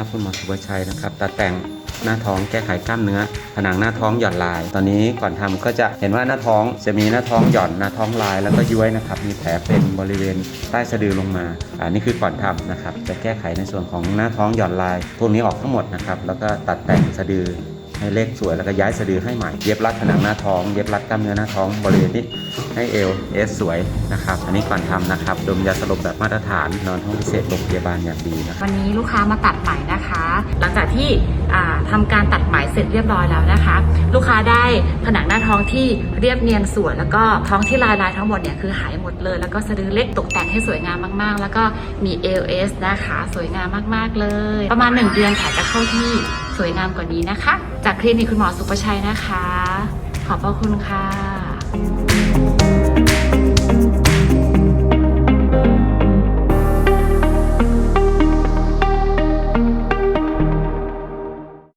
าพคุณหมอสุภชัยนะครับตัดแต่งหน้าท้องแก้ไขกล้ามเนื้อ ผนังหน้าท้องหย่อนลาย ตอนนี้ก่อนทำก็จะเห็นว่าหน้าท้องจะมีหน้าท้องหย่อนหน้าท้องลายแล้วก็ย้วยนะครับ มีแผลเป็นบริเวณใต้สะดือลงมาอันนี้คือก่อนทำนะครับ จะแก้ไขในส่วนของหน้าท้องหย่อนลายพวกนี้ออกทั้งหมดนะครับ แล้วก็ตัดแต่งสะดือ ให้เล็กสวยแล้วก็ย้ายสะดือให้ใหม่ เย็บรัดผนังหน้าท้อง เย็บรัดกล้ามเนื้อหน้าท้องบริเวณนี้ให้เอวเอสสวยนะครับ อันนี้ก่อนทำนะครับ ดมยาสลบแบบมาตรฐาน นอนห้องพิเศษโรงพยาบาลอย่างดีนะครับวันนี้ลูกค้ามาตัดไหมนะคะ หลังจากที่ทำาการตัดไหมเสร็จเรียบร้อยแล้วนะคะ ลูกค้าได้ผนังหน้าท้องที่เรียบเนียนสวยแล้วก็ท้องที่ลายลายทั้งหมดเนี่ยคือหายหมดเลย แล้วก็สะดือเล็กตกแต่งให้สวยงามมากๆ แล้วก็มี LS นะคะ สวยงามมากๆเลย ประมาณ 1 เดือนแผลจะเข้าที่ สวยงามกว่านี้นะคะ จากคลินิกคุณหมอสุประชัยนะคะ ขอบพระคุณค่ะ